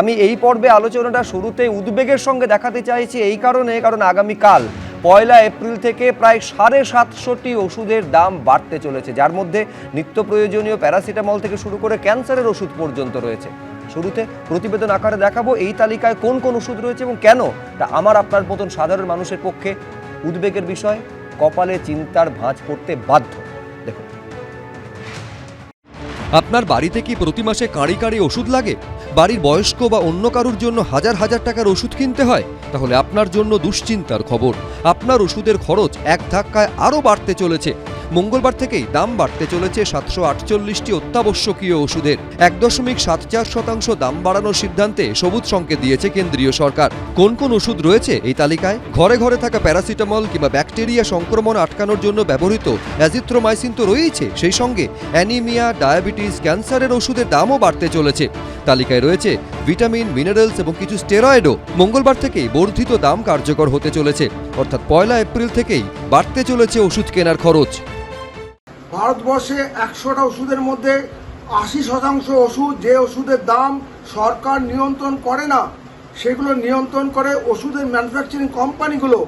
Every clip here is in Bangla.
আমি এই পর্বে আলোচনাটা শুরুতে উদ্বেগের সঙ্গে দেখাতে চাইছি এই কারণে, কারণ আগামীকাল পয়লা এপ্রিল থেকে প্রায় সাড়ে সাতশোটি ওষুধের দাম বাড়তে চলেছে, যার মধ্যে নিত্য প্রয়োজনীয় প্যারাসিটামল থেকে শুরু করে ক্যান্সারের ওষুধ পর্যন্ত রয়েছে। শুরুতে প্রতিবেদন আকারে দেখাবো এই তালিকায় কোন কোন ওষুধ রয়েছে এবং কেন তা আমার আপনার মতন সাধারণ মানুষের পক্ষে উদ্বেগের বিষয়, কপালে চিন্তার ভাঁজ পড়তে বাধ্য। আপনার বাড়িতে কি প্রতি মাসে কাঁড়ি কাঁড়ি ওষুধ লাগে? বাড়ির বয়স্ক বা অন্য কারুর জন্য হাজার হাজার টাকার ওষুধ কিনতে হয়? তাহলে আপনার জন্য দুশ্চিন্তার খবর। আপনার ওষুধের খরচ এক ধাক্কায় আরও বাড়তে চলেছে। মঙ্গলবার থেকেই দাম বাড়তে চলেছে সাতশো আটচল্লিশটি অত্যাবশ্যকীয় ওষুধের। এক দশমিক সাত চার শতাংশ দাম বাড়ানোর সিদ্ধান্তে সবুজ সংকেত দিয়েছে কেন্দ্রীয় সরকার। কোন কোন ওষুধ রয়েছে এই তালিকায়? ঘরে ঘরে থাকা প্যারাসিটামল কিংবা ব্যাকটেরিয়া সংক্রমণ আটকানোর জন্য ব্যবহৃত অ্যাজিথ্রোমাইসিন তো রয়েইছে। সেই সঙ্গে অ্যানিমিয়া, ডায়াবেটিস, ক্যান্সারের ওষুধের দামও বাড়তে চলেছে। তালিকায় রয়েছে ভিটামিন, মিনারেলস এবং কিছু স্টেরয়েডও। মঙ্গলবার থেকেই বর্ধিত দাম কার্যকর হতে চলেছে। অর্থাৎ পয়লা এপ্রিল থেকেই বাড়তে চলেছে ওষুধ কেনার খরচ। ভারতবর্ষে একশোটা ওষুধের মধ্যে আশি শতাংশ ওষুধ যে ওষুধের দাম সরকার নিয়ন্ত্রণ করে না, সেগুলো নিয়ন্ত্রণ করে ওষুধের ম্যানুফ্যাকচারিং কোম্পানিগুলো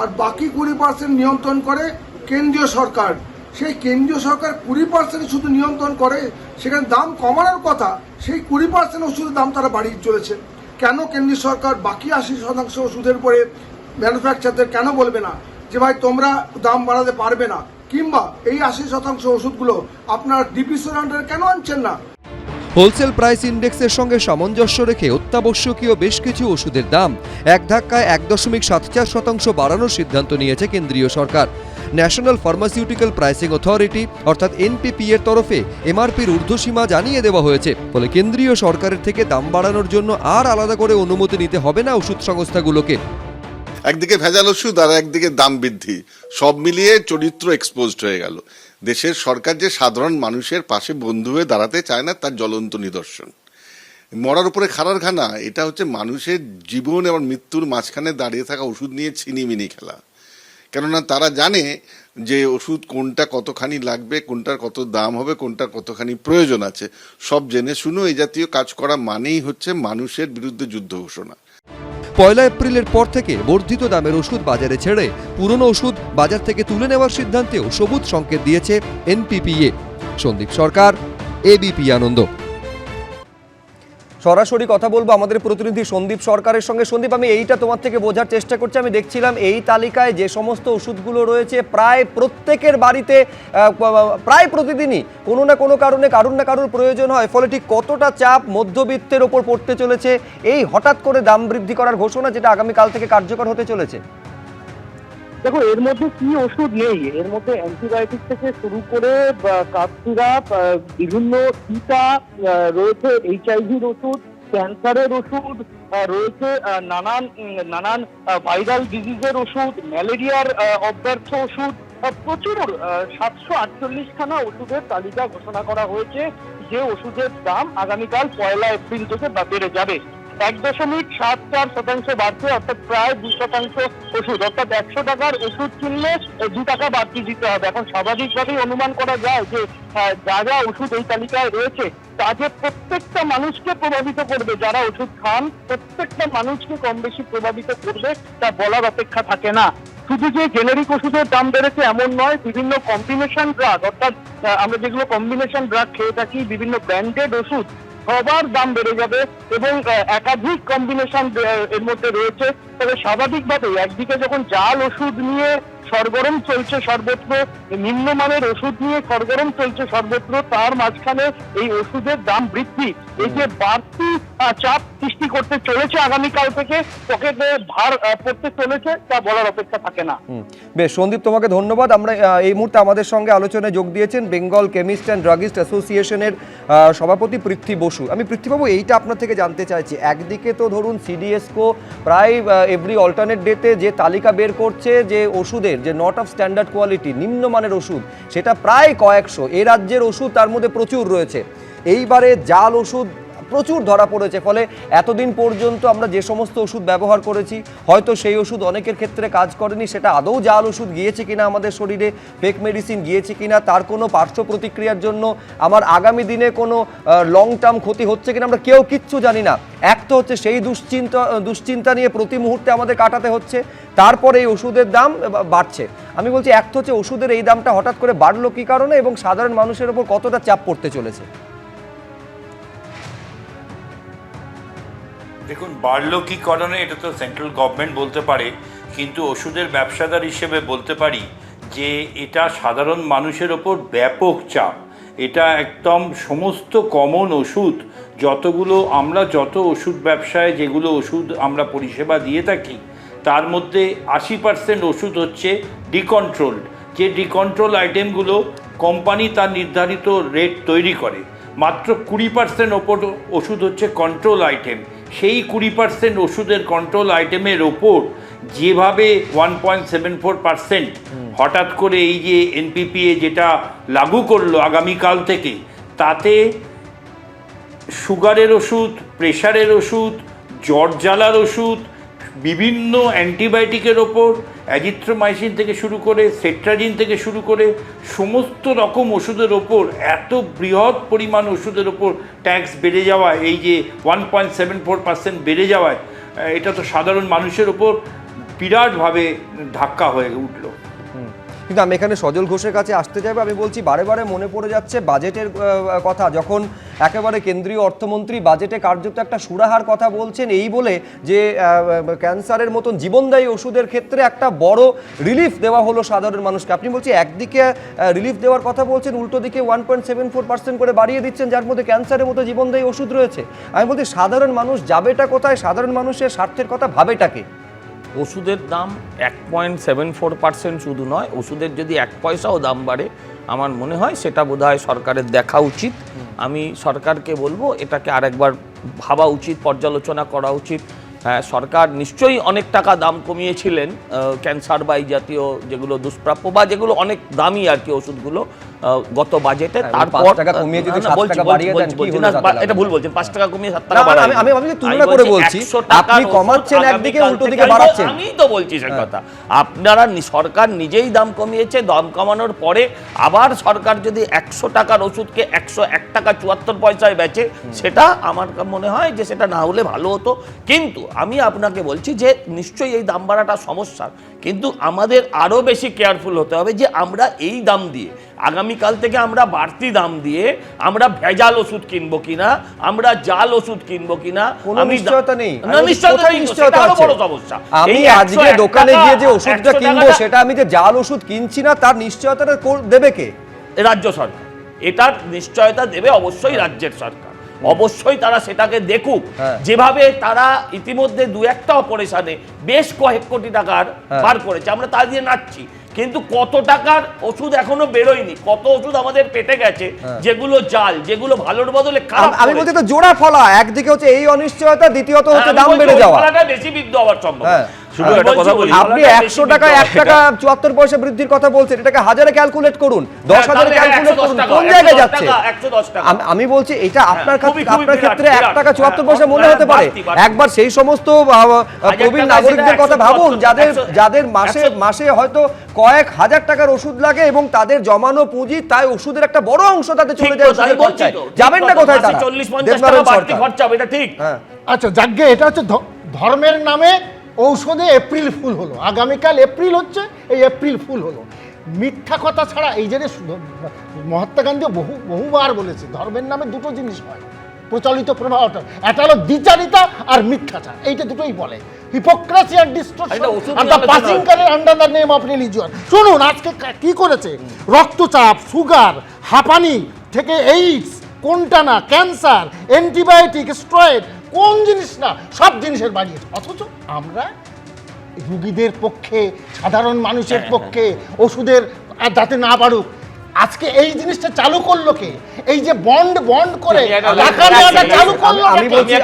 আর বাকি কুড়ি পার্সেন্ট নিয়ন্ত্রণ করে কেন্দ্রীয় সরকার। সেই কেন্দ্রীয় সরকার কুড়ি পার্সেন্ট শুধু নিয়ন্ত্রণ করে, সেখানে দাম কমানোর কথা, সেই কুড়ি পার্সেন্ট ওষুধের দাম তারা বাড়িয়ে চলেছে। কেন কেন্দ্রীয় সরকার বাকি আশি শতাংশ ওষুধের পরে ম্যানুফ্যাকচারদের কেন বলবে না? যে ভাই তোমরা দাম বাড়াতে পারবে না। কিংবা এই আশি শতাংশ ওষুধগুলো আপনার ডিপিসির কেন আনছেন না? হোলসেল প্রাইস ইন্ডেক্সের সঙ্গে সামঞ্জস্য রেখে অত্যাবশ্যকীয় বেশ কিছু ওষুধের দাম এক ধাক্কায় এক দশমিক সাত চার শতাংশ বাড়ানোর সিদ্ধান্ত নিয়েছে কেন্দ্রীয় সরকার। ন্যাশনাল ফার্মাসিউটিক্যাল প্রাইসিং অথরিটি, অর্থাৎ এনপিপি এর তরফে এমআরপির ঊর্ধ্বসীমা জানিয়ে দেওয়া হয়েছে। ফলে কেন্দ্রীয় সরকারের থেকে দাম বাড়ানোর জন্য আর আলাদা করে অনুমতি নিতে হবে না ওষুধ সংস্থাগুলোকে। একদিকে ভেজাল ওষুধ আর একদিকে দাম বৃদ্ধি। সব মিলিয়ে চরিত্র এক্সপোজড হয়ে গেল। দেশের সরকার যে সাধারণ মানুষের পাশে বন্ধু হয়ে দাঁড়াতে চায় না, তার জ্বলন্ত নিদর্শন। মরার উপরে খারার খানা এটা হচ্ছে মানুষের জীবন এবং মৃত্যুর মাঝখানে দাঁড়িয়ে থাকা ওষুধ নিয়ে ছিনিমিনি খেলা। কেননা তারা জানে যে ওষুধ কোনটা কতখানি লাগবে, কোনটার কত দাম হবে, কোনটার কতখানি প্রয়োজন আছে। সব জেনে শুনো এই জাতীয় কাজ করা মানেই হচ্ছে মানুষের বিরুদ্ধে যুদ্ধ ঘোষণা। পয়লা এপ্রিলের পর থেকে বর্ধিত দামের ওষুধ বাজারে ছেড়ে পুরনো ওষুধ বাজার থেকে তুলে নেওয়ার সিদ্ধান্তেও সবুজ সংকেত দিয়েছে এনপিপিএ। সন্দীপ সরকার এবিপি আনন্দ। সরাসরি কথা বলব আমাদের প্রতিনিধি সন্দীপ সরকারের সঙ্গে। সন্দীপ, আমি এইটা তোমার থেকে বোঝার চেষ্টা করছি। আমি দেখছিলাম এই তালিকায় যে সমস্ত ওষুধগুলো রয়েছে, প্রায় প্রত্যেকের বাড়িতে প্রায় প্রতিদিনই কোনো না কোনো কারণে, কারুর না কারুর প্রয়োজন হয়। ফলে ঠিক কতটা চাপ মধ্যবিত্তের ওপর পড়তে চলেছে, এই হঠাৎ করে দাম বৃদ্ধি করার ঘোষণা যেটা আগামীকাল থেকে কার্যকর হতে চলেছে? দেখো, এর মধ্যে কি ওষুধ নেই? এর মধ্যে অ্যান্টিবায়োটিক থেকে শুরু করে কাপ বিভিন্ন টিকা রয়েছে এইচআইভির ওষুধ ক্যান্সারের ওষুধ রয়েছে নানান নানান ভাইরাল ডিজিজের ওষুধ ম্যালেরিয়ার অব্যর্থ ওষুধ প্রচুর সাতশো আটচল্লিশ খানা ওষুধের তালিকা ঘোষণা করা হয়েছে যে ওষুধের দাম আগামীকাল পয়লা এপ্রিল থেকে বেড়ে যাবে। এক দশমিক সাত চার শতাংশ বাড়ছে, অর্থাৎ প্রায় দু শতাংশ ওষুধ, অর্থাৎ একশো টাকার ওষুধ কিনলে দু টাকা বাড়তি দিতে হবে। এখন স্বাভাবিকভাবেই অনুমান করা যায় যে যা যা ওষুধ এই তালিকায় রয়েছে, তা যে প্রত্যেকটা মানুষকে প্রভাবিত করবে। যারা ওষুধ খান, প্রত্যেকটা মানুষকে কম বেশি প্রভাবিত করবে, তা বলার অপেক্ষা থাকে না। শুধু যে জেনেরিক ওষুধের দাম বেড়েছে এমন নয়, বিভিন্ন কম্বিনেশন ড্রাগ অর্থাৎ আমরা যেগুলো কম্বিনেশন ড্রাগ খেয়ে থাকি, বিভিন্ন ব্র্যান্ডেড ওষুধ সবার দাম বেড়ে যাবে এবং একাধিক কম্বিনেশন এর মধ্যে রয়েছে। তবে স্বাভাবিকভাবেই একদিকে যখন জাল ওষুধ নিয়ে সরগরম চলছে সর্বত্র। নিম্নমানের ওষুধ নিয়ে সরগরম চলছে সর্বত্র। তার মাঝখানে এই ওষুধের দাম বৃদ্ধি। এই যে বাড়তি চাপ সৃষ্টি করতে চলেছে আগামীকাল থেকে, পকেটে ভার পড়তে চলেছে, তা বলার অপেক্ষা থাকে না। বেশ, সন্দীপ, তোমাকে ধন্যবাদ। আমরা এই মুহূর্তে আমাদের সঙ্গে আলোচনায় যোগ দিয়েছেন বেঙ্গল কেমিস্ট অ্যান্ড ড্রাগিস্ট অ্যাসোসিয়েশনের সভাপতি পৃথ্বী বসু। আমি পৃথ্বীবাবু, এইটা আপনার থেকে জানতে চাইছি। একদিকে তো ধরুন সিডিএসকো প্রায় এভরি অল্টারনেট ডেতে যে তালিকা বের করছে যে ওষুধের যে নট অফ স্ট্যান্ডার্ড কোয়ালিটি নিম্নমানের ওষুধ, সেটা প্রায় কয়েকশো। এ রাজ্যের ওষুধ তার মধ্যে প্রচুর রয়েছে। এইবারে জাল ওষুধ প্রচুর ধরা পড়েছে। ফলে এতদিন পর্যন্ত আমরা যে সমস্ত ওষুধ ব্যবহার করেছি, হয়তো সেই ওষুধ অনেকের ক্ষেত্রে কাজ করেনি, সেটা আদৌ জাল ওষুধ গিয়েছে কিনা আমাদের শরীরে ফেক মেডিসিন গিয়েছে কিনা, তার কোনো পার্শ্ব প্রতিক্রিয়ার জন্য আমার আগামী দিনে কোনো লং টার্ম ক্ষতি হচ্ছে কিনা আমরা কেউ কিচ্ছু জানি না। এক তো হচ্ছে সেই দুশ্চিন্তা দুশ্চিন্তা নিয়ে প্রতি মুহূর্তে আমাদের কাটাতে হচ্ছে, তারপরে এই ওষুধের দাম বাড়ছে। আমি বলছি, এক তো হচ্ছে ওষুধের এই দামটা হঠাৎ করে বাড়লো কী কারণে এবং সাধারণ মানুষের ওপর কতটা চাপ পড়তে চলেছে? দেখুন বাড়লো কি কারণে এটা তো সেন্ট্রাল গভর্নমেন্ট বলতে পারে, কিন্তু ওষুধের ব্যবসাদার হিসেবে বলতে পারি যে এটা সাধারণ মানুষের ওপর ব্যাপক চাপ। এটা একদম সমস্ত কমন ওষুধ, যতগুলো আমরা, যত ওষুধ ব্যবসায় যেগুলো ওষুধ আমরা পরিষেবা দিয়ে থাকি, তার মধ্যে আশি পার্সেন্ট ওষুধ হচ্ছে ডিকন্ট্রোলড যে ডিকন্ট্রোল আইটেমগুলো কোম্পানি তার নির্ধারিত রেট তৈরি করে, মাত্র কুড়ি পার্সেন্ট ওপর ওষুধ হচ্ছে কন্ট্রোল আইটেম সেই কুড়ি পার্সেন্ট ওষুধের কন্ট্রোল আইটেমের ওপর যেভাবে one point seven four percent হঠাৎ করে এই যে এনপিপিএ যেটা লাগু করল আগামীকাল থেকে তাতে সুগারের ওষুধ প্রেশারের ওষুধ জ্বর জ্বালার ওষুধ বিভিন্ন অ্যান্টিবায়োটিকের ওপর অ্যাজিথ্রোমাইসিন থেকে শুরু করে সেট্রাজিন থেকে শুরু করে সমস্ত রকম ওষুধের ওপর এত বৃহৎ পরিমাণ ওষুধের ওপর ট্যাক্স বেড়ে যাওয়া এই যে one point seven four percent বেড়ে যাওয়ায় এটা তো সাধারণ মানুষের ওপর বিরাটভাবে ধাক্কা হয়ে উঠল। কিন্তু আমি এখানে সজল ঘোষের কাছে আসতে চাইব, আমি বলছি বারে বারে মনে পড়ে যাচ্ছে বাজেটের কথা, যখন একেবারে কেন্দ্রীয় অর্থমন্ত্রী বাজেটে কার্যত একটা সুরাহার কথা বলছেন, এই বলে যে ক্যান্সারের মতন জীবনদায়ী ওষুধের ক্ষেত্রে একটা বড় রিলিফ দেওয়া হলো সাধারণ মানুষকে। আপনি বলছি একদিকে রিলিফ দেওয়ার কথা বলছেন, উল্টো দিকে one point seven four percent করে বাড়িয়ে দিচ্ছেন, যার মধ্যে ক্যান্সারের মতো জীবনদায়ী ওষুধ রয়েছে। আমি বলছি সাধারণ মানুষ যাবেটা কোথায়, সাধারণ মানুষের স্বার্থের কথা ভাবেটাকে ওষুধের দাম এক পয়েন্ট সেভেন ফোর পার্সেন্ট শুধু নয়, ওষুধের যদি এক পয়সাও দাম বাড়ে আমার মনে হয় সেটা বোধ সরকারের দেখা উচিত। আমি সরকারকে বলব এটাকে আরেকবার ভাবা উচিত পর্যালোচনা করা উচিত। হ্যাঁ সরকার নিশ্চয়ই অনেক টাকা দাম কমিয়েছিলেন ক্যান্সার বা এই জাতীয় যেগুলো দুষ্প্রাপ্য বা যেগুলো অনেক দামি আর কি ওষুধগুলো গত বাজেটে হ্যাঁ, তারপর টাকা কমিয়ে যদি না, না, সাত বলছি, টাকা বাড়িয়ে দেন, কি হলো না, তাতে লাভ? এটা ভুল বলছেন টাকা কমিয়ে টাকা আমি- আমি তুলনা করে বলছি, 100 আপনি কমাচ্ছেন একদিকে, উল্টো দিকে বাড়াচ্ছেন। আমি তো বলছি সে কথা। আপনারা সরকার নিজেই দাম কমিয়েছে দাম কমানোর পরে আবার সরকার যদি একশো টাকার ওষুধকে একশো এক টাকা চুয়াত্তর পয়সায় বেচে সেটা আমার মনে হয় যে সেটা না হলে ভালো হতো। কিন্তু আমি আপনাকে বলছি যে নিশ্চয়ই এই দাম বাড়াটা সমস্যা কিন্তু আমাদের আরও বেশি কেয়ারফুল হতে হবে যে আমরা এই দাম দিয়ে আগামীকাল থেকে আমরা বাড়তি দাম দিয়ে আমরা ভেজাল ওষুধ কিনবো কিনা আমরা জাল ওষুধ কিনবো কিনা কোনো আমি নিশ্চয়তা নেই। না নিশ্চয়তা নেই সেটা আরও বড় সমস্যা। আমি আজকে দোকানে গিয়ে যে ওষুধটা কিনবো সেটা আমি যে জাল ওষুধ কিনছি না তার নিশ্চয়তাটা দেবে কে? রাজ্য সরকার। এটার নিশ্চয়তা দেবে অবশ্যই রাজ্যের সরকার। অবশ্যই তারা সেটাকে দেখুক হ্যাঁ। যেভাবে তারা ইতিমধ্যে দু একটা অপারেশনে বেশ কয়েক কোটি টাকার হ্যাঁ। বার করেছে আমরা তা দিয়ে নাচছি কিন্তু কত টাকার ওষুধ এখনও বেরোয়নি কত ওষুধ আমাদের পেটে গেছে যেগুলো জাল যেগুলো ভালোর বদলে আমি। বলছি তো জোড়া ফলা একদিকে হচ্ছে এই অনিশ্চয়তা দ্বিতীয়ত হচ্ছে হ্যাঁ, দাম বেড়ে যাওয়া ফলাটা বেশি বৃদ্ধ হওয়ার সম্ভব হ্যাঁ। শুধু আমি একটা বলছি, কথা বলি। আপনি ফলাটা একশো বেশি টাকা বৃদ্ধ এক টাকা চুয়াত্তর পয়সা বৃদ্ধির কথা বলছেন এটাকে হাজারে ক্যালকুলেট করুন দশ হ্যাঁ, হাজারে তাহলে ক্যালকুলেট করুন কোন জায়গায় যাচ্ছে? 110 টাকা। আমি বলছি এটা আপনার ক্ষেত্রে খুবই আপনার ক্ষেত্রে এক টাকা চুয়াত্তর হ্যাঁ, পয়সা মনে হ্যাঁ, হতে পারে। বাড়তি। একবার সেই সমস্ত প্রবীণ নাগরিকদের কথা ভাবুন যাদের যাদের মাসে মাসে হয়তো কয়েক হাজার টাকার ওষুধ লাগে এবং তাদের জমানো পুঁজি তাই ওষুধের একটা বড় অংশ তাতে চলে যায় যাবেন না কোথায় তারা? 40-50 টাকা বাড়তি। খরচা হবে, এটা ঠিক। হ্যাঁ। আচ্ছা যাকে এটা হচ্ছে ধর্মের নামে ঔষধে এপ্রিল ফুল হলো। আগামীকাল এপ্রিল হচ্ছে এই এপ্রিল ফুল হলো। মিথ্যা কথা ছাড়া এই যে মহাত্মা গান্ধী বহু বহুবার বলেছে ধর্মের নামে দুটো জিনিস হয় প্রচলিত প্রবাহটা এটা হলো দ্বিচারিতা আর মিথ্যাচার এইটা দুটোই বলে। হিপোক্রাসি আর ডিস্ট্রাকশন আর দ্য পাসিং। কারের under the name of religion শুনুন আজকে কা- কি করেছে? রক্তচাপ সুগার হাঁপানি থেকে এইডস কোনটা না ক্যান্সার অ্যান্টিবায়োটিক স্ট্রয়েড কোন জিনিস না সব জিনিসের বাড়িয়ে অথচ আমরা রুগীদের পক্ষে সাধারণ মানুষের হ্যাঁ, পক্ষে ওষুধের আর যাতে না বাড়ুক আজকে এই জিনিসটা চালু করল কে? এই যে বন্ড বন্ড করে টাকা নেওয়াটা চালু করল আমি বলছি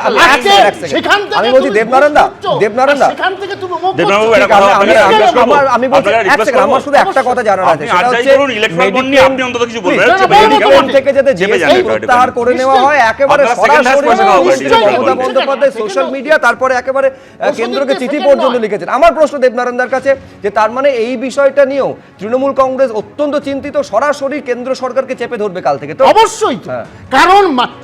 সেখান থেকে আমি বলছি দেবনারায়ণ দা দেবনারায়ণ দা। সেখান থেকে তুমি মুখ আমি আমার আমি বলছি এক আচ্ছা, সেকেন্ড আমার শুধু একটা কথা জানার আছে ইলেকট্রন নিয়ে আপনি অন্তত কিছু বলবেন? মেডিকেল থেকে যাবে প্রত্যাহার করে নেওয়া হয় একেবারে সরাসরি সোশ্যাল মিডিয়া তারপরে একেবারে কেন্দ্রকে চিঠি পর্যন্ত লিখেছেন। আমার প্রশ্ন দেবনারায়ণদার কাছে যে তার মানে এই বিষয়টা নিয়েও তৃণমূল কংগ্রেস অত্যন্ত চিন্তিত সরাসরি কেন্দ্র সরকারকে চেপে ধরবে কাল থেকে তো অবশ্যই হ্যাঁ। কারণ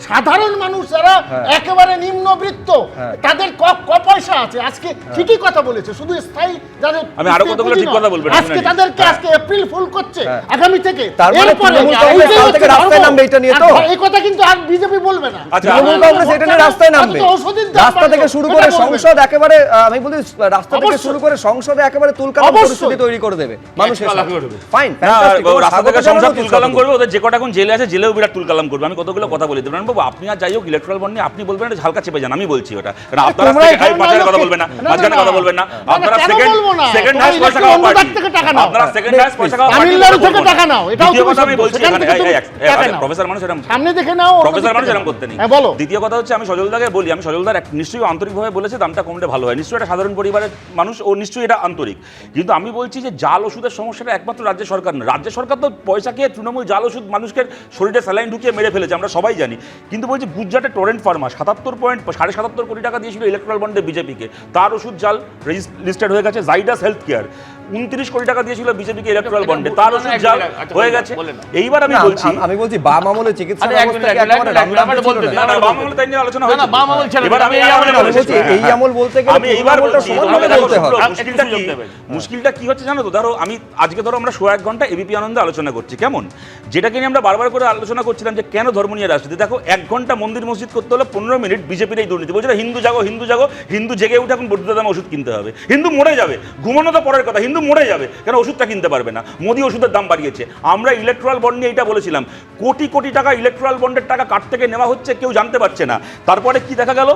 সাধারণ মানুষ যারা হ্যাঁ। একেবারে নিম্নবৃত্ত হ্যাঁ। তাদের ক পয়সা আছে। আজকে ঠিকই কথা বলেছে। শুধু স্থায়ী যাদের আমি আরও কতগুলো ঠিক কথা বলব আজকে তাদেরকে আজকে এপ্রিল ফুল করছে। আগামী থেকে তারপরে মানে রাস্তায় নামবে এটা নিয়ে তো? আচ্ছা, এই কথা কিন্তু আর বিজেপি বলবে না। আচ্ছা তৃণমূল কংগ্রেস এটা নিয়ে রাস্তায় নামবে। রাস্তা থেকে শুরু করে সংসদ একেবারে আমি বলি রাস্তা থেকে শুরু করে সংসদে একেবারে তুলকালাম পরিস্থিতি তৈরি করে দেবে। মানুষের ফাইন রাস্তা থেকে সংসদ তুলকালাম করবে ওদের যে কটা এখন জেলে আছে জেলেও বিরাট আব্দুল কালাম করবে। আমি কতগুলো কথা বলি? দেবেন বাবু আপনি আর যাই হোক ইলেকট্রাল বন্ড নিয়ে আপনি বলবেন এটা ঝালকা চেপে যান আমি বলছি ওটা। কারণ আপনারা কথা বলবেন না মাঝখানে কথা বলবেন না। আপনারা সেকেন্ড সেকেন্ড পয়সা খাওয়া পার্টি আপনারা সেকেন্ড পয়সা খাওয়া তামিলনাড়ু থেকে টাকা নাও এটাও তো আমি বলছি প্রফেসর আচ্ছা, মানুষ এরকম সামনে দেখে নাও প্রফেসর মানুষ এরকম করতে নেই। বলো। দ্বিতীয় কথা হচ্ছে আমি সজলদাকে বলি আমি সজলদার নিশ্চয়ই আন্তরিকভাবে বলেছে দামটা কমলে ভালো হয়। নিশ্চয়ই এটা সাধারণ পরিবারের মানুষ ও নিশ্চয়ই এটা আন্তরিক। কিন্তু আমি বলছি যে জাল ওষুধের সমস্যাটা একমাত্র রাজ্য সরকার না রাজ্য সরকার তো পয়সা খেয়ে তৃণমূল জাল ওষুধ মানুষকে শরীরে এয়ারলাইন ঢুকিয়ে মেরে ফেলেছে, আমরা সবাই জানি। কিন্তু বলছি গুজরাটে টরেন্ট ফার্মা সাতাত্তর পয়েন্ট সাড়ে সাতাত্তর কোটি টাকা দিয়েছিল ইলেকট্রাল বন্ডে বিজেপিকে। তার ওষুধ জাল লিস্টেড হয়ে গেছে জাইডাস হেলথ কেয়ার উনত্রিশ কোটি টাকা দিয়েছিল বিজেপিকে ইলেকট্রাল বন্ডে তার ওষুধ যা হয়ে গেছে। এইবার আমি বলছি আমি বলছি বাম আমলে চিকিৎসা এই হ্যাঁ। আমল বলতে গেলে এইবার মুশকিলটা কি? হচ্ছে জানো তো? ধরো আমি আজকে ধরো আমরা সোয়া এক ঘণ্টা এবিপি আনন্দে আলোচনা করছি কেমন? যেটাকে নিয়ে আমরা বারবার করে আলোচনা করছিলাম যে কেন ধর্ম নিয়ে রাজনীতি? দেখো এক ঘণ্টা মন্দির মসজিদ করতে হলে পনেরো মিনিট বিজেপির এই দুর্নীতি। বলছে হিন্দু জাগো হিন্দু জাগো হিন্দু জেগে উঠে এখন বৌদ্ধ দামে ওষুধ কিনতে হবে। হিন্দু মরে যাবে ঘুমানো তো পরের কথা। হিন্দু কিন্তু মরে যাবে কেন ওষুধটা কিনতে পারবে না? মোদী ওষুধের দাম বাড়িয়েছে। আমরা ইলেকট্রাল বন্ড নিয়ে এটা বলেছিলাম। কোটি কোটি টাকা ইলেকট্রাল বন্ডের টাকা কাট থেকে নেওয়া হচ্ছে কেউ জানতে পারছে না। তারপরে কি দেখা গেল?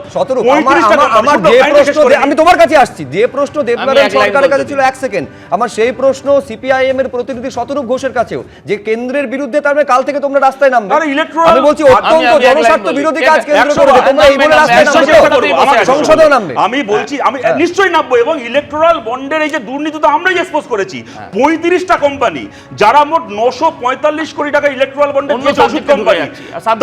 আমি তোমার কাছে আসছি। যে প্রশ্ন দেবনারায়ণ সরকারের কাছে ছিল এক সেকেন্ড আমার সেই প্রশ্ন সিপিআইএম এর প্রতিনিধি শতরূপ ঘোষের কাছেও যে কেন্দ্রের বিরুদ্ধে তার মানে কাল থেকে তোমরা রাস্তায় নামবে। আরে আমি বলছি অত্যন্ত জনস্বার্থ বিরোধী কাজ কেন্দ্র করেছে তোমরা এই বলে রাস্তায় নামবে সংসদেও নামবে। আমি বলছি আমি নিশ্চয়ই নামবো এবং ইলেকট্রাল বন্ডের এই যে দুর্নীতি তো আমরা পুরোটাই এক্সপোজ করেছি। হ্যাঁ। পঁয়ত্রিশটা কোম্পানি যারা মোট নশো পঁয়তাল্লিশ কোটি টাকা ইলেকট্রাল বন্ডে ওষুধ কোম্পানি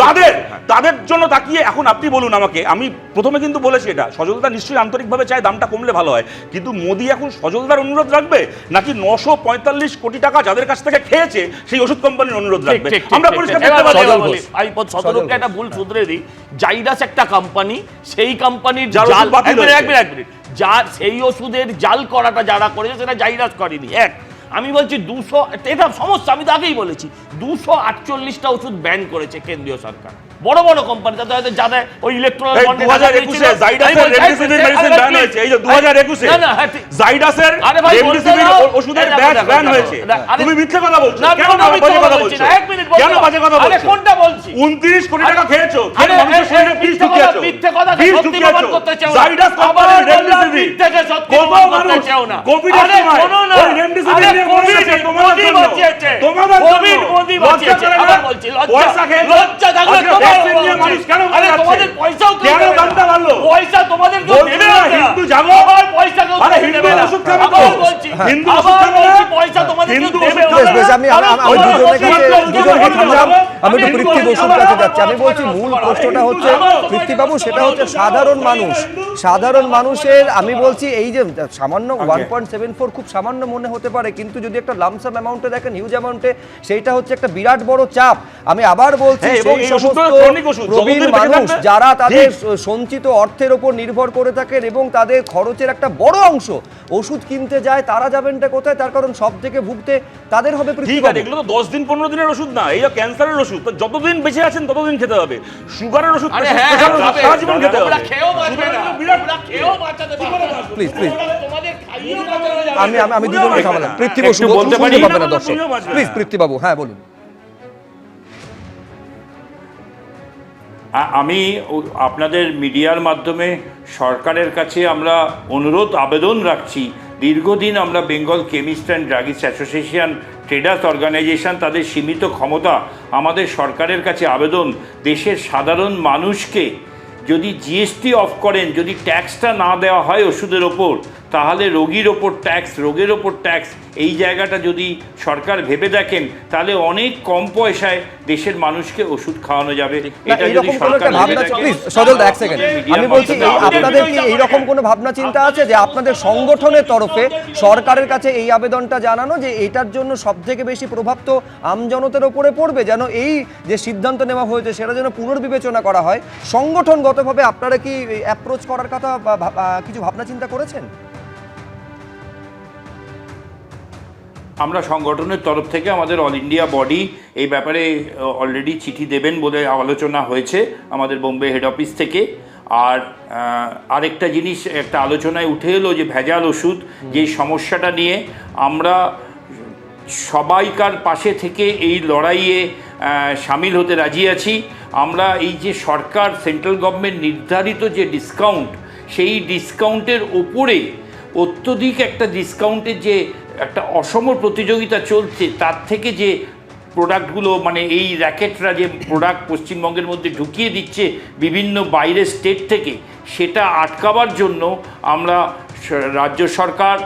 তাদের হ্যাঁ। তাদের জন্য তাকিয়ে এখন আপনি বলুন আমাকে আমি প্রথমে কিন্তু বলেছি এটা সজলতা নিশ্চয়ই আন্তরিকভাবে চায় দামটা কমলে ভালো হয় কিন্তু মোদী এখন সজলতার অনুরোধ রাখবে নাকি নশো পঁয়তাল্লিশ কোটি টাকা যাদের কাছ থেকে খেয়েছে সেই ওষুধ কোম্পানির অনুরোধ রাখবে? আমরা পরিষ্কার আমি সদরকে একটা ভুল শুধরে দিই। জাইডাস একটা কোম্পানি সেই কোম্পানির যারা এক মিনিট এক মিনিট। যা সেই ওষুধের জাল করাটা যারা করেছে সেটা জাইরাজ করেনি। এক, আমি বলছি দুশো, এটা সমস্যা, আমি তো আগেই বলেছি, দুশো আটচল্লিশটা ওষুধ ব্যান করেছে কেন্দ্রীয় সরকার। বড় বড় কোম্পানি তাতে হয়তো যাদের ওই ইলেকট্রনিক মেডিসিন ব্যান হয়েছে এই যে 2021 এ জাইডাসের রেমডেসিভির ওষুধের ব্যান ব্যান হয়েছে। তুমি মিথ্যে কথা বলছো। কেন বাজে কথা বলছো এক মিনিট বলো কেন বাজে কথা বলছো? আরে কোনটা বলছি? 29 কোটি টাকা খেয়েছো। খেয়ে মানুষের শরীরে বিষ ঢুকিয়েছো? মিথ্যে কথা সত্যি প্রমাণ জাইডাস কোম্পানির রেমডেসিভির মিথ্যে সত্যি প্রমাণ করতে চাও না। কোভিড এর সময় ওই রেমডেসিভির নিয়ে বলেছে তোমাদের জন্য। তোমাদের জন্য। কোভিড মোদি বাঁচিয়েছে। আবার বলছি লজ্জা। লজ্জা থাকলে ভ্যাকসিন নিয়ে মানুষ কেন পয়সাও তো কেন পয়সা তোমাদের কেউ হিন্দু যাব আবার পয়সা কেউ আরে হিন্দু হিন্দু ওষুধ পয়সা তোমাদের কেউ দেবে না। আমি আমি দুজনের কাছে আমি একটু পৃথ্বী বসুর কাছে যাচ্ছি। আমি বলছি মূল প্রশ্নটা হচ্ছে পৃথ্বীবাবু সেটা হচ্ছে সাধারণ মানুষ। সাধারণ মানুষের আমি বলছি এই যে সামান্য ওয়ান পয়েন্ট সেভেন ফোর খুব সামান্য মনে হতে পারে কিন্তু যদি একটা লামসাম অ্যামাউন্টে দেখেন হিউজ অ্যামাউন্টে সেইটা হচ্ছে একটা বিরাট বড় চাপ। আমি আবার বলছি সেই সমস্ত প্রবীণ মানুষ যারা তাদের সঞ্চিত অর্থের ওপর নির্ভর করে থাকেন এবং তাদের খরচের একটা বড় অংশ ওষুধ কিনতে যায় তারা যাবেনটা কোথায়? তার কারণ সব থেকে ভুগতে তাদের হবে ঠিক দশ দিন পনেরো দিনের ওষুধ না এই ক্যান্সারের ওষুধ। ওষুধ। তো যতদিন বেঁচে আছেন ততদিন খেতে হবে। সুগারের ওষুধ জীবন খেতে হবে। প্লিজ প্লিজ আমি আমি দুজন দুজনকে সামলাম পৃথ্বী বসু বলতে পারি? না দর্শক। প্লিজ পৃথ্বী বাবু হ্যাঁ বলুন। আমি আপনাদের মিডিয়ার মাধ্যমে সরকারের কাছে আমরা অনুরোধ আবেদন রাখছি। দীর্ঘদিন আমরা Bengal chemist and druggist association traders organization তাদের সীমিত ক্ষমতা, আমাদের সরকারের কাছে আবেদন, দেশের সাধারণ মানুষকে যদি জিএসটি অফ করেন, যদি ট্যাক্সটা না দেওয়া হয় ওষুধের ওপর তাহলে রোগীর ওপর ট্যাক্স রোগের ওপর ট্যাক্স এই জায়গাটা যদি সরকার ভেবে দেখেন তাহলে অনেক কম পয়সায় দেশের মানুষকে ওষুধ খাওয়ানো যাবে। না, এটা যদি এইরকম কোনো সরকার ভাবনা সজল এক সেকেন্ড আমি বলছি আপনাদের কি এইরকম কোনো ভাবনা চিন্তা আছে যে আপনাদের সংগঠনের তরফে সরকারের কাছে এই আবেদনটা জানানো যে এটার জন্য সব থেকে বেশি প্রভাব তো আমজনতার ওপরে পড়বে? যেন এই যে সিদ্ধান্ত নেওয়া হয়েছে সেটা যেন পুনর্বিবেচনা করা হয়। সংগঠনগতভাবে আপনারা কি অ্যাপ্রোচ করার কথা কিছু ভাবনা চিন্তা করেছেন? আমরা সংগঠনের তরফ থেকে আমাদের অল ইন্ডিয়া বডি এই ব্যাপারে অলরেডি চিঠি দেবেন বলে আলোচনা হয়েছে আমাদের বোম্বে হেড অফিস থেকে। আর আরেকটা জিনিস একটা আলোচনায় উঠে এলো যে ভেজাল ওষুধ যে সমস্যাটা নিয়ে আমরা সবাইকার পাশে থেকে এই লড়াইয়ে সামিল হতে রাজি আছি। আমরা এই যে সরকার সেন্ট্রাল গভর্নমেন্ট নির্ধারিত যে ডিসকাউন্ট সেই ডিসকাউন্টের ওপরে অত্যধিক একটা ডিসকাউন্টের যে একটা অসম প্রতিযোগিতা চলছে, তার থেকে যে প্রোডাক্টগুলো মানে এই র্যাকেটরা যে প্রোডাক্ট পশ্চিমবঙ্গের মধ্যে ঢুকিয়ে দিচ্ছে বিভিন্ন বাইরের স্টেট থেকে, সেটা আটকাবার জন্য আমরা রাজ্য সরকার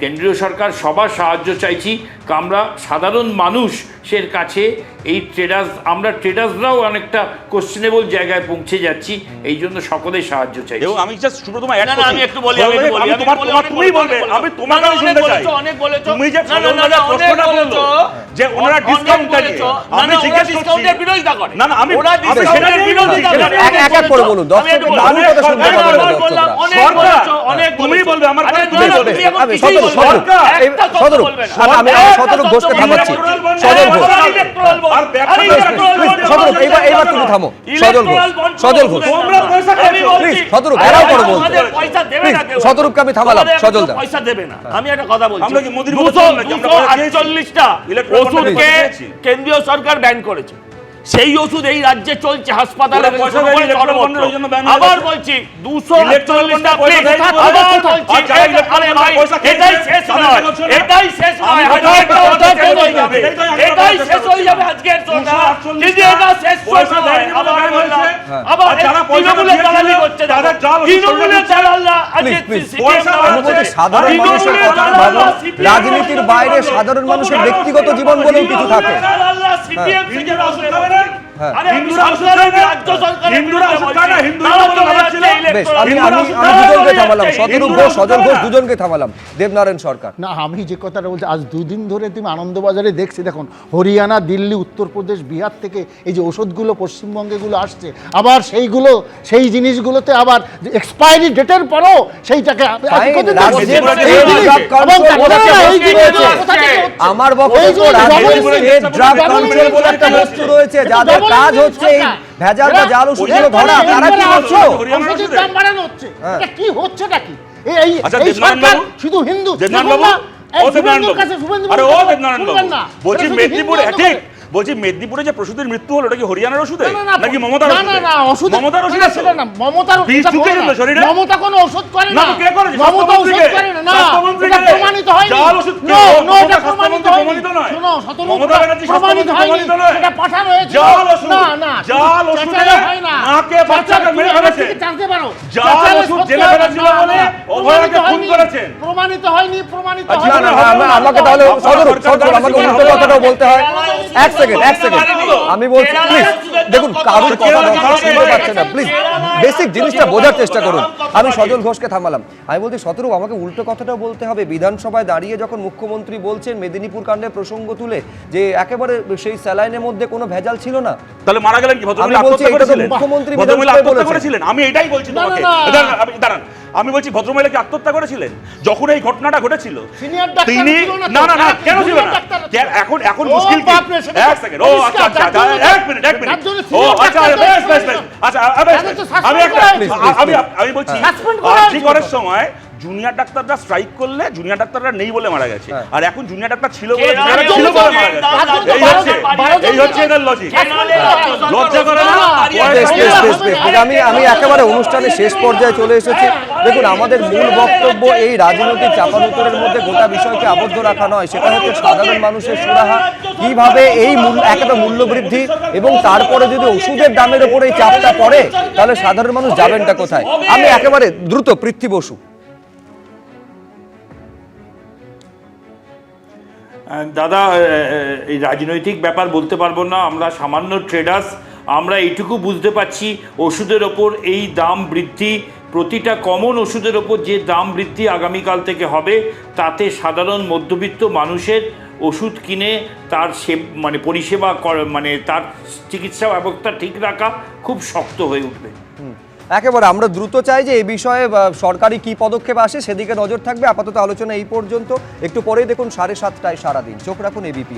কেন্দ্রীয় সরকার সবার সাহায্য চাইছি আমরা সাধারণ মানুষের কাছে এই ট্রেডার্স আমরা ট্রেডার্সরাও অনেকটা কোশ্চেনেবল জায়গায় পৌঁছে যাচ্ছি এই জন্য সকলের সাহায্য চাইছি এবং আমি জাস্ট সুব্রতম অ্যাড না, না, আমি একটু বলি, আমি বলি, তোমার তোমার অনেক বলবে আমি তোমার কাছে শুনতে চাই অনেক বলেছ। তুমি যে প্রশ্নটা বলল যে ওনারা আমি জিজ্ঞেস করছি ডিসকাউন্টের বিরোধিতা করে। না না আমি ওরা ডিসকাউন্টের বিরোধিতা করে। এক- এক এক করে বলুন আমি একটু দর্শকের বলি। দারুণ কথা শুনতে না, না, পাবেন আমি বললাম, দর্শকরা অনেক সরকার, অনেক তুমি বলবে, আমার কথা তুমি বলবে। আমি সদর সদর। ঘোষকে থামাচ্ছি। সদর ঘোষ সদর এইবার এইবার তুমি থামো। ঘোষ ঘোষ প্লিজ, এরাও করো বলতে। থামালাম, পয়সা দেবে না। একটা কথা বলছি। আমরা কি মোদির ওষুধকে কেন্দ্রীয় সরকার ব্যান করেছে। সেই ওষুধ এই রাজ্যে চলছে হাসপাতালে আবার বলছি দুশো Electoral bond আটচল্লিশটা এর পয়সা please, দেয়নি বলে আবার কথা। বলছি আর যারা এই- electoral আরে bond এর ভাই, পয়সা খেয়েছে, এটাই শেষ নয় এটাই শেষ নয় আমি আজকে একটা একটা কথা কথা বলছি, শেষ হয়ে যাবে এটাই তো আমি এটাই একটা শেষ হয়ে যাবে আজকের সোনা 248 কিন্তু এটা শেষ নয় আবার ban বললাম হয়েছে। আবার আর যারা পয়সা তৃণমূলের দালালি করছে দেখো। তাদের জাল ওষুধ তৃণমূলের সরকার দালালরা আজকে Please, please, CPM পয়সা দালাল আমি বলছি করছে। সাধারণ মানুষের তৃণমূলের কথা দালালরা ভাবুন CPM রাজনীতির বাইরে সাধারণ মানুষের ব্যক্তিগত জীবন বলেও কিছু থাকে Sin tiempo, señor হিন্দুরা আমি? দুজনকে থামালাম দেবনারায়ণ সরকার। না যে কথাটা বলছি আজ দুদিন ধরে তুমি আনন্দবাজারে দেখছি দেখুন হরিয়ানা দিল্লি উত্তরপ্রদেশ বিহার থেকে এই যে ওষুধগুলো পশ্চিমবঙ্গেগুলো আসছে আবার সেইগুলো সেই জিনিসগুলোতে আবার এক্সপায়ারি ডেটের পরও সেইটাকে? আমার বক্তব্য ড্রাগ কন্ট্রোল বলে একটা বস্তু রয়েছে যাদের কাজ হচ্ছে এই। ভেজাল বা জাল ওষুধগুলো ধরা তারা কি করছ? ওষুধের দাম বাড়ানো হচ্ছে। হ্যাঁ। এটা কি হচ্ছে নাকি? এই এই আচ্ছা, এই সরকার শুধু হিন্দু। দেবনারায়ণ বাবু। ও দেবনারায়ণ বাবু। আরে ও দেবনারায়ণ বাবু। বলছি মেদিনীপুর মেদিনীপুরে ঠিক। বলছি মেদিনীপুরে যে প্রসূতির মৃত্যু হলো ওটা কি হরিয়ানার ওষুধে না, না, না, নাকি মমতার না, না, না, ওষুধ মমতার ওষুধ না, আছে? না, মমতার বিষ ঢুকে না। শরীরে? মমতা কোনো ওষুধ করে না, না কে করেছে? মমতা ওষুধ করে না না? এটা প্রমাণিত হয়নি জাল ওষুধ কে? নো নো এটা প্রমাণিত স্বাস্থ্যমন্ত্রী হয়নি প্রমাণিত নয়? শোনো শতরূপ মমতা ব্যানার্জি প্রমাণিত প্রমাণিত নয়? এটা পাঠানো হয়েছে জাল ওষুধ। না না জাল ওষুধে হয় না বাচ্চাকে চেঁচালে মেরে ফেলেছে। জানতে পারো জাল ওষুধ জেলে ফেলেছিল বলে না, অভয়াকে খুন প্রমাণিত করেছেন। প্রমাণিত হয়নি প্রমাণিত আচ্ছা, হয়নি না না, আমাকে তাহলে সদরূপ সদরূপ আমাকে উল্টো কথাটাও বলতে হয় এক সেকেন্ড এক সেকেন্ড আমি বলছি প্লিজ দেখুন কারোর কথা শুনতে পাচ্ছে না প্লিজ বেসিক জিনিসটা বোঝার চেষ্টা করুন। আমি সজল ঘোষকে থামালাম। আমি বলছি সতরূপ আমাকে উল্টো কথাটা বলতে হবে। বিধানসভায় দাঁড়িয়ে যখন মুখ্যমন্ত্রী বলছেন মেদিনীপুর কাণ্ডের প্রসঙ্গ তুলে যে একেবারে সেই স্যালাইনের মধ্যে কোনো ভেজাল ছিল না তাহলে মারা গেলেন কি? ভদ্রমহিলা আমি বলছি, আত্মহত্যা করেছিলেন? মুখ্যমন্ত্রী ভদ্রমহিলা আত্মহত্যা করেছিলেন। আমি এটাই বলছি তোমাকে। দাঁড়ান, আমি বলছি ভদ্রমহিলা কি আত্মহত্যা করেছিলেন? যখন এই ঘটনাটা ঘটেছিল তিনি ছিল না না না না কেন ছিল না? এখন এখন মুশকিল কি? এক সেকেন্ড ও আচ্ছা আচ্ছা আচ্ছা, এক মিনিট এক মিনিট ও আচ্ছা বেশ বেশ বেশ। আচ্ছা আমি একটা আমি আমি বলছি Suspend করা ঠিক করার সময় জুনিয়র ডাক্তাররা স্ট্রাইক করলে জুনিয়র ডাক্তাররা নেই বলে মারা গেছে। হ্যাঁ। আর এখন জুনিয়র ডাক্তার ছিল বলে জুনিয়র ছিল বলে মারা গেছে। এই হচ্ছে এই হচ্ছে এদের লজিক লজ্জা করে না। আমি আমি একেবারে অনুষ্ঠানের শেষ পর্যায়ে চলে এসেছি। দেখুন আমাদের মূল বক্তব্য এই রাজনৈতিক চাপানুতরের মধ্যে গোটা বিষয়কে আবদ্ধ রাখা নয় সেটা হচ্ছে সাধারণ মানুষের সুরাহা। কীভাবে এই মূল্য একটা মূল্যবৃদ্ধি এবং তারপরে যদি ওষুধের দামের উপর এই চাপটা পড়ে তাহলে সাধারণ মানুষ যাবেনটা কোথায়? আমি একেবারে দ্রুত পৃথ্বী বসু। দাদা এই রাজনৈতিক ব্যাপার বলতে পারব না, আমরা সামান্য ট্রেডার্স আমরা এইটুকু বুঝতে পারছি ওষুধের ওপর এই দাম বৃদ্ধি, প্রতিটা কমন ওষুধের ওপর যে দাম বৃদ্ধি আগামীকাল থেকে হবে, তাতে সাধারণ মধ্যবিত্ত মানুষের ওষুধ কিনে তার সে মানে পরিষেবা মানে তার চিকিৎসা ব্যবস্থা ঠিক রাখা খুব শক্ত হয়ে উঠবে। একেবারে আমরা দ্রুত চাই যে এই বিষয়ে সরকারি কি পদক্ষেপ আসে সেদিকে নজর থাকবে। আপাতত আলোচনা এই পর্যন্ত। একটু পরেই দেখুন সাড়ে সাতটায় সারাদিন। চোখ রাখুন এবিপি